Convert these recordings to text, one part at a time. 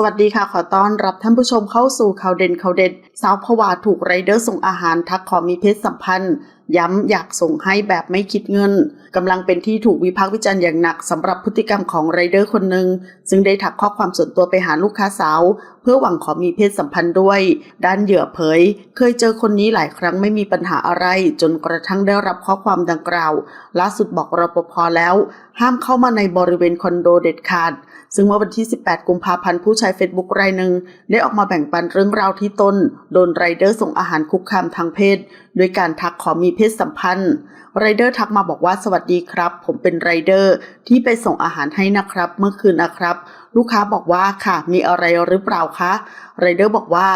สวัสดีค่ะ ขอต้อนรับท่านผู้ชมเข้าสู่ข่าวเด่นข่าวเด็ด สาวผวาถูกไรเดอร์ส่งอาหารทักขอมีเพศสัมพันธ์ ย้ำอยากส่งให้แบบไม่คิดเงินกำลังเป็นที่ถูกวิพากษ์วิจารณ์อย่างหนักสำหรับพฤติกรรมของไรเดอร์คนหนึ่งซึ่งได้ทักข้อความส่วนตัวไปหาลูกค้าสาว พื่อหวังขอมีเพศสัมพันธ์ด้วย ด้านเหยื่อเผย เคยเจอคนนี้หลายครั้งไม่มีปัญหาอะไร จนกระทั่งได้รับข้อความดังกล่าวล่าสุดบอกรปภแล้ว ห้ามเข้ามาในบริเวณคอนโดเด็ดขาด ซึ่งเมื่อวันที่ 18 กุมภาพันธ์ผู้ใช้เฟซบุ๊กรายหนึ่งได้ออกมาแบ่งปันเรื่องราวที่ตนโดนไรเดอร์ส่งอาหารคุกคามทางเพศ ด้วยการทักขอมีเพศสัมพันธ์ไรเดอร์ทักมาบอกว่าสวัสดีครับ ผมเป็นไรเดอร์ที่ไปส่งอาหารให้นะครับ เมื่อคืนนะครับ ลูกค้าบอกว่าค่ะ มีอะไรหรือเปล่าคะไรเดอร์บอกว่า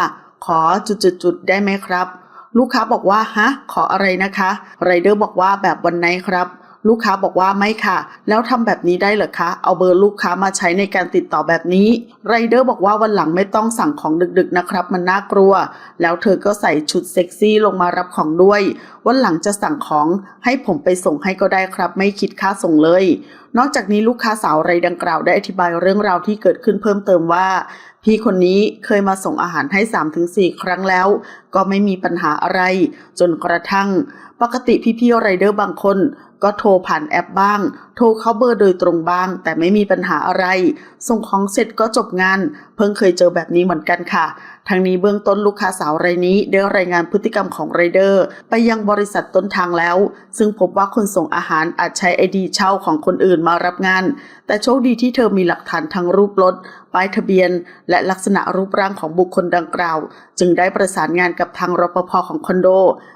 ขอจุดๆๆได้ไหมครับ ลูกค้าบอกว่าฮะขออะไรนะคะไรเดอร์บอกว่าแบบวันไหนครับ ลูกค้าบอกว่าไม่ค่ะ แล้วทำแบบนี้ได้เหรอคะ เอาเบอร์ลูกค้ามาใช้ในการติดต่อแบบนี้ ไรเดอร์บอกว่าวันหลังไม่ต้องสั่งของดึกๆนะครับ มันน่ากลัว แล้วเธอก็ใส่ชุดเซ็กซี่ลงมารับของด้วย วันหลังจะสั่งของให้ผมไปส่งให้ก็ได้ครับ ไม่คิดค่าส่งเลย นอกจากนี้ลูกค้าสาวไรดังกล่าวได้อธิบายเรื่องราวที่เกิดขึ้นเพิ่มเติมว่า พี่คนนี้เคยมาส่งอาหารให้ 3-4 ครั้งแล้ว ก็ไม่มีปัญหาอะไร จนกระทั่ง ปกติพี่ๆไรเดอร์บางคน ก็โทรผ่านแอปบ้าง โทรเข้าเบอร์โดยตรงบ้าง แต่ไม่มีปัญหาอะไร ส่งของเสร็จก็จบงาน เพิ่งเคยเจอแบบนี้เหมือนกันค่ะ ทั้งนี้เบื้องต้นลูกค้าสาวรายนี้ได้รายงานพฤติกรรมของไรเดอร์ ไปยังบริษัทต้นทางแล้ว ซึ่งพบว่าคนส่งอาหารอาจใช้ไอดีเช่าของคนอื่นมารับงาน แต่โชคดีที่เธอมีหลักฐานทั้งรูปรถป้ายทะเบียน และลักษณะรูปร่างของบุคคลดังกล่าว จึงได้ประสานงานกับทางรปภของคอนโด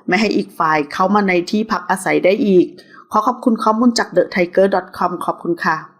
ไม่ให้อีกฝ่ายเข้ามาในที่พักอาศัยได้อีก ขอขอบคุณข้อมูลจาก TheTiger.com ขอบคุณค่ะ